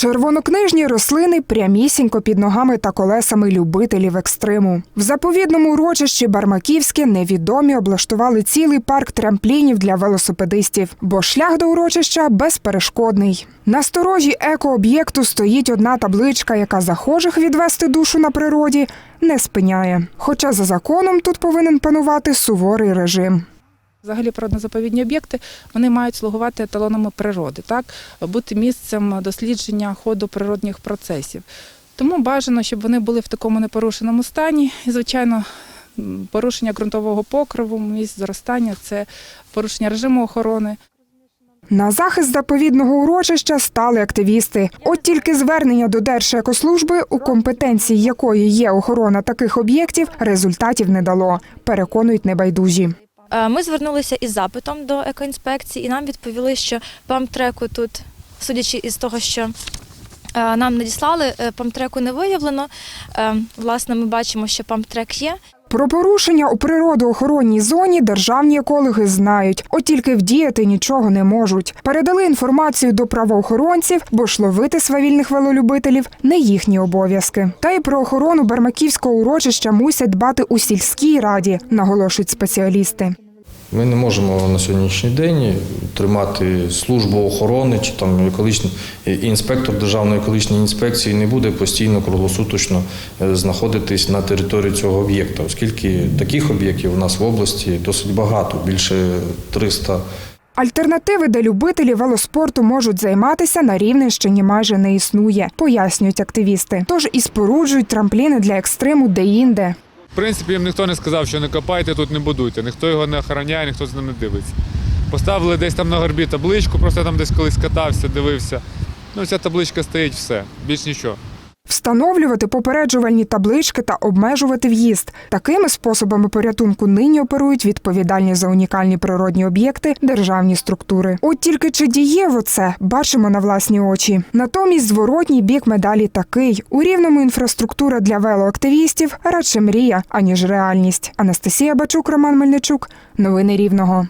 Червонокнижні рослини прямісінько під ногами та колесами любителів екстриму. В заповідному урочищі Бармаківське невідомі облаштували цілий парк трамплінів для велосипедистів, бо шлях до урочища безперешкодний. На сторожі екооб'єкту стоїть одна табличка, яка захожих відвести душу на природі не спиняє. Хоча за законом тут повинен панувати суворий режим. Взагалі природно-заповідні об'єкти вони мають слугувати еталонами природи, так бути місцем дослідження ходу природних процесів. Тому бажано, щоб вони були в такому непорушеному стані. І, звичайно, порушення ґрунтового покриву, місць зростання це порушення режиму охорони. На захист заповідного урочища стали активісти. От тільки звернення до Держекослужби, у компетенції якої є охорона таких об'єктів, результатів не дало. Переконують небайдужі. Е, Ми звернулися із запитом до екоінспекції, і нам відповіли, що памтреку тут, судячи із того, що е, нам надіслали, е, памтреку не виявлено. Власне, ми бачимо, що памтрек є. Про порушення у природоохоронній зоні державні екологи знають, от тільки вдіяти нічого не можуть. Передали інформацію до правоохоронців, бо ж ловити свавільних велолюбителів не їхні обов'язки. Та й про охорону Бармаківського урочища мусять дбати у сільській раді, наголошують спеціалісти. Ми не можемо на сьогоднішній день тримати службу охорони чи там екологічний інспектор Державної екологічної інспекції не буде постійно круглосуточно е, знаходитись на території цього об'єкта, оскільки таких об'єктів у нас в області досить багато, більше 300 Альтернативи, де любителі велоспорту можуть займатися, на Рівненщині майже не існує, пояснюють активісти. Тож і споруджують трампліни для екстриму де-інде. В принципі, їм ніхто не сказав, що не копайте, тут не будуйте. Ніхто його не охороняє, ніхто за ним не дивиться. Поставили десь там на горбі табличку, просто там десь колись катався, дивився. Ну, ця табличка стоїть, все, більш нічого. Встановлювати попереджувальні таблички та обмежувати в'їзд. Такими способами порятунку нині оперують відповідальні за унікальні природні об'єкти державні структури. От тільки чи дієво це бачимо на власні очі. Натомість зворотній бік медалі такий: у рівному інфраструктура для велоактивістів радше мрія, аніж реальність. Анастасія Бачук, Роман Мельничук. Новини Рівного.